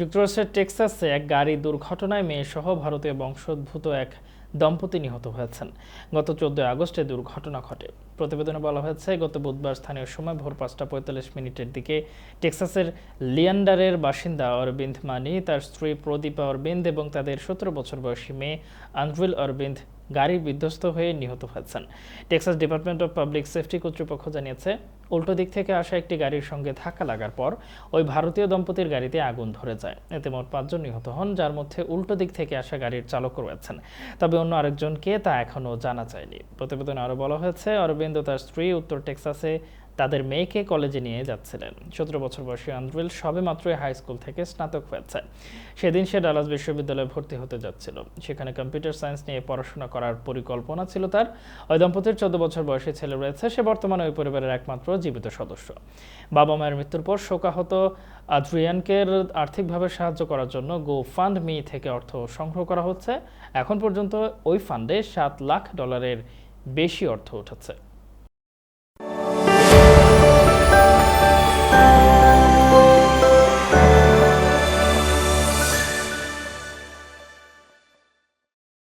যুক্তরাষ্ট্রের টেক্সাসে এক গাড়ি দুর্ঘটনায় মেয়েসহ ভারতীয় বংশোদ্ভূত এক দম্পতি নিহত হয়েছেন। গত চোদ্দই আগস্টে দুর্ঘটনা ঘটে। প্রতিবেদনে বলা হয়েছে, গত বুধবার স্থানীয় সময় ভোর পাঁচটা পঁয়তাল্লিশ মিনিটের দিকে টেক্সাসের লিয়ান্ডারের বাসিন্দা অরবিন্দ মানি, তার স্ত্রী প্রদীপা অরবিন্দ এবং তাদের সতেরো বছর বয়সী মেয়ে আন্দ্রিল অরবিন্দ গাড়ি বিধ্বস্ত হয়ে নিহত হয়েছেন। Texas department of public safety কর্তৃপক্ষ জানিয়েছে, উল্টো দিক থেকে আসা একটি গাড়ির সঙ্গে ধাক্কা লাগার পর ওই ভারতীয় দম্পতির গাড়িতে আগুন ধরে যায়। এতে মোট পাঁচজন নিহত হন, যার মধ্যে উল্টো দিক থেকে আসা গাড়ির চালক রয়েছেন। তবে অন্য আরেকজন কে তা এখনও জানা যায়নি। প্রতিবেদনে আরও বলা হয়েছে, অরবিন্দ তার স্ত্রী উত্তর টেক্সাসে তাদের মেয়েকে কলেজে নিয়ে যাচ্ছিলেন। সতেরো বছর বয়সী আন্দ্রিল সবে মাত্রই হাই স্কুল থেকে স্নাতক হয়েছে। সেদিন সে ডালাস বিশ্ববিদ্যালয়ে ভর্তি হতে যাচ্ছিল। সেখানে কম্পিউটার সায়েন্স নিয়ে পড়াশোনা করার পরিকল্পনা ছিল তার। ওই দম্পতির চোদ্দ বছর বয়সী ছেলে রয়েছে। সে বর্তমানে ওই পরিবারের একমাত্র জীবিত সদস্য। বাবা মায়ের মৃত্যুর পর শোকাহত আদ্রিয়ানকে আর্থিকভাবে সাহায্য করার জন্য গো ফান্ড মি থেকে অর্থ সংগ্রহ করা হচ্ছে। এখন পর্যন্ত ওই ফান্ডে সাত লাখ ডলারের বেশি অর্থ উঠেছে।